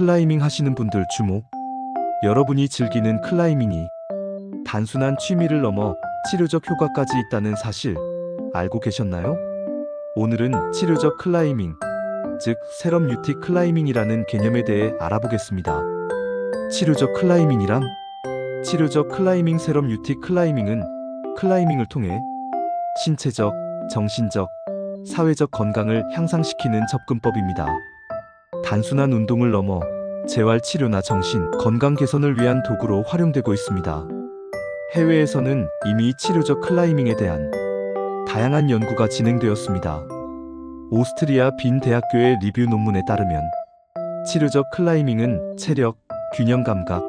클라이밍 하시는 분들 주목. 여러분이 즐기는 클라이밍이 단순한 취미를 넘어 치료적 효과까지 있다는 사실 알고 계셨나요? 오늘은 치료적 클라이밍, 즉 세럼 유티 클라이밍이라는 개념에 대해 알아보겠습니다. 치료적 클라이밍이란 치료적 클라이밍 세럼 유티 클라이밍은 클라이밍을 통해 신체적, 정신적, 사회적 건강을 향상시키는 접근법입니다. 단순한 운동을 넘어 재활 치료나 정신 건강 개선을 위한 도구로 활용되고 있습니다. 해외에서는 이미 치료적 클라이밍에 대한 다양한 연구가 진행되었습니다. 오스트리아 빈 대학교의 리뷰 논문에 따르면 치료적 클라이밍은 체력, 균형 감각,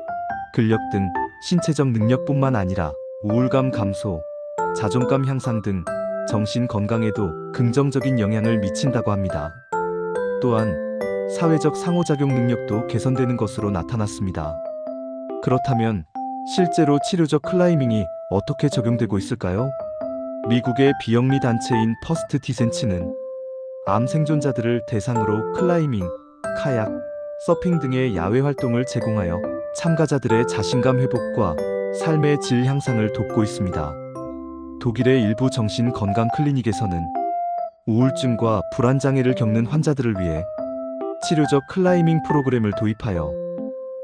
근력 등 신체적 능력뿐만 아니라 우울감 감소, 자존감 향상 등 정신 건강에도 긍정적인 영향을 미친다고 합니다. 또한 사회적 상호작용 능력도 개선되는 것으로 나타났습니다. 그렇다면 실제로 치료적 클라이밍이 어떻게 적용되고 있을까요? 미국의 비영리 단체인 퍼스트 디센치는 암 생존자들을 대상으로 클라이밍, 카약, 서핑 등의 야외 활동을 제공하여 참가자들의 자신감 회복과 삶의 질 향상을 돕고 있습니다. 독일의 일부 정신 건강 클리닉에서는 우울증과 불안 장애를 겪는 환자들을 위해 치료적 클라이밍 프로그램을 도입하여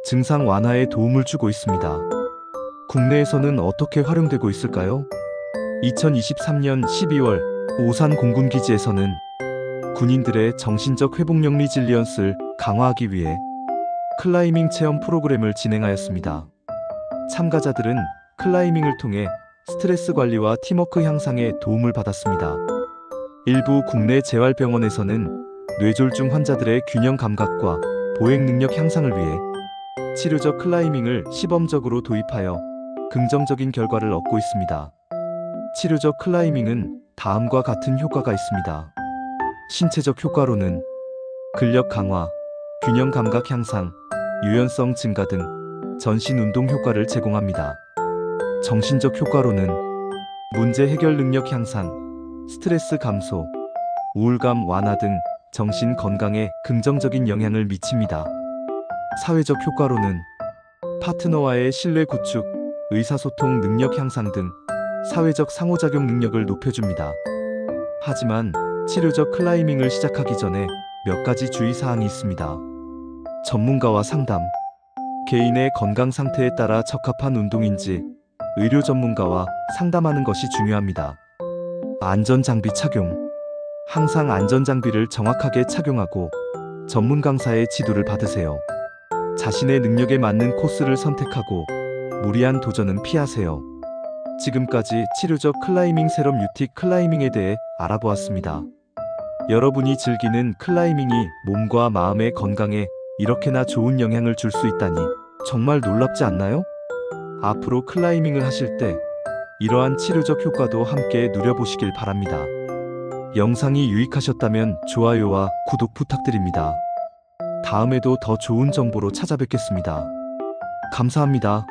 증상 완화에 도움을 주고 있습니다. 국내에서는 어떻게 활용되고 있을까요? 2023년 12월 오산 공군 기지에서는 군인들의 정신적 회복력 리질리언스를 강화하기 위해 클라이밍 체험 프로그램을 진행하였습니다. 참가자들은 클라이밍을 통해 스트레스 관리와 팀워크 향상에 도움을 받았습니다. 일부 국내 재활병원에서는 뇌졸중 환자들의 균형 감각과 보행 능력 향상을 위해 치료적 클라이밍을 시범적으로 도입하여 긍정적인 결과를 얻고 있습니다. 치료적 클라이밍은 다음과 같은 효과가 있습니다. 신체적 효과로는 근력 강화, 균형 감각 향상, 유연성 증가 등 전신 운동 효과를 제공합니다. 정신적 효과로는 문제 해결 능력 향상, 스트레스 감소, 우울감 완화 등 정신 건강에 긍정적인 영향을 미칩니다. 사회적 효과로는 파트너와의 신뢰 구축, 의사소통 능력 향상 등 사회적 상호작용 능력을 높여줍니다. 하지만 치료적 클라이밍을 시작하기 전에 몇 가지 주의사항이 있습니다. 전문가와 상담, 개인의 건강 상태에 따라 적합한 운동인지 의료 전문가와 상담하는 것이 중요합니다. 안전 장비 착용. 항상 안전 장비를 정확하게 착용하고 전문 강사의 지도를 받으세요. 자신의 능력에 맞는 코스를 선택하고 무리한 도전은 피하세요. 지금까지 치료적 클라이밍 세럼 유티 클라이밍에 대해 알아보았습니다. 여러분이 즐기는 클라이밍이 몸과 마음의 건강에 이렇게나 좋은 영향을 줄 수 있다니 정말 놀랍지 않나요? 앞으로 클라이밍을 하실 때 이러한 치료적 효과도 함께 누려보시길 바랍니다. 영상이 유익하셨다면 좋아요와 구독 부탁드립니다. 다음에도 더 좋은 정보로 찾아뵙겠습니다. 감사합니다.